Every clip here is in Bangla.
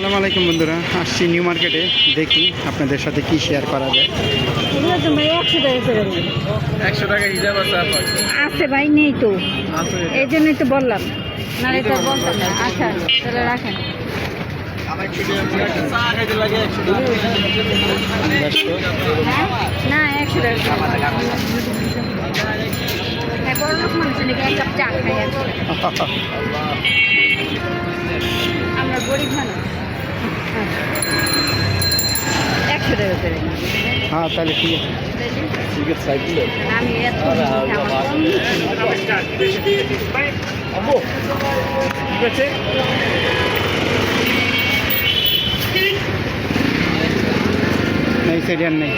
আসসালামু আলাইকুম বন্ধুরা আসছি নিউ মার্কেটে দেখি আপনাদের সাথে কি শেয়ার করা যায়। একশো টাকা আছে আছে ভাই নেই তো। এই জন্যই তো বললাম। নাহলে তো বলতাম না। আচ্ছা তাহলে রাখেন। চা খাইতে লাগে একশো টাকা। ব্যস্ত না একশো টাকা বড় লোক মানুষ নাকি এক কাপ চা খাই আমরা গরিব মানুষ। একশো টাকা করে হ্যাঁ তাহলে ঠিক আছে ঠিক আছে সাইকেল আমি ঠিক আছে নেই নেই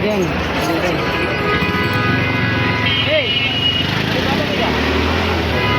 দেন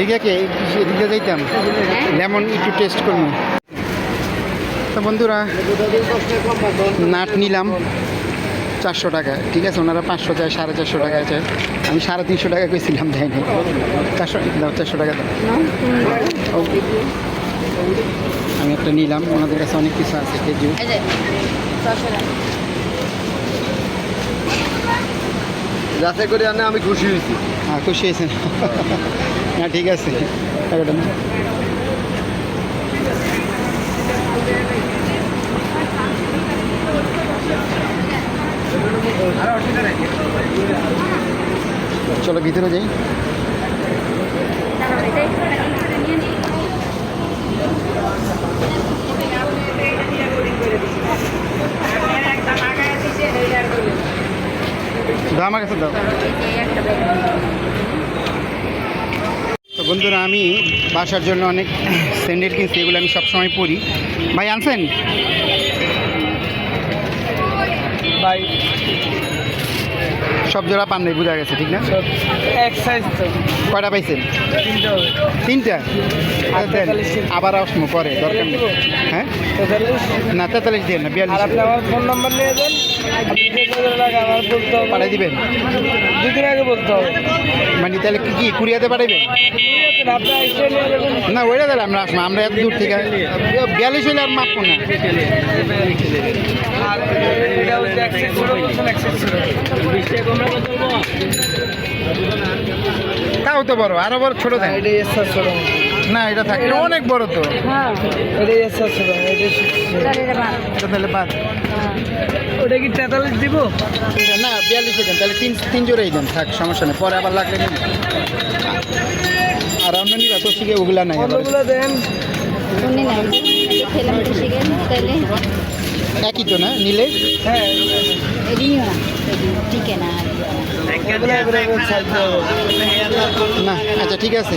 এইটাকে এদিকে যাইতাম। লেমন একটু টেস্ট করব। তো বন্ধুরা, নাট নিলাম চারশো টাকা। ঠিক আছে, ওনারা পাঁচশো চায়, সাড়ে চারশো টাকা চায় আমি সাড়ে তিনশো টাকা কইছিলাম, দেয়নি। চারশো, দাও, চারশো টাকা দাও। আমি একটা নিলাম, ওনাদের কাছে অনেক কিছু আছে, খেজুর। যাচাই করে আনে, আমি খুশি হয়েছি। হ্যাঁ খুশি হয়েছেন হ্যাঁ ঠিক আছে। চলো, ভিতরে যাই। আমার কাছে দাও। তো বন্ধুরা, আমি বাসার জন্য অনেক স্যান্ডেল কিনছি, এগুলো আমি সবসময় পরি। ভাই, আনছেন? ভাই সব জোড়া পান নেই বোঝা গেছে ঠিক না? কয়টা পাইছেন? তিনটা। আবার আসব পরে দরকার নেই। হ্যাঁ? না তেতাল্লিশ দিয়ে না বিয়াল্লিশ আপনি আমার ফোন নাম্বার নিয়ে যান। পাঠিয়ে দিবেন? দুদিন আগে বলতে হবে। মানে তাহলে কি কি কুড়িয়াতে যাবেন না ওইটা তাহলে আমরা আসব আমরা এত দূর থেকে বিয়াল্লিশ হইলে আর মাপবো না। তাও তো বড় আরও বড় ছোট দেন। না এটা থাকে এটা অনেক বড় তো। হ্যাঁ। এটা তাহলে বাদ। ওটা কি তেতাল্লিশ দিব? না বিয়াল্লিশে দেন তাহলে তিন তিন জোড়াই দেন থাক সমস্যা নেই পরে আবার লাগলে নিন আর অন্য নিবা তো শিখে ওগুলা নাই। অন্যগুলো দেন। একই তো না নিলে? হ্যাঁ। না আচ্ছা ঠিক আছে।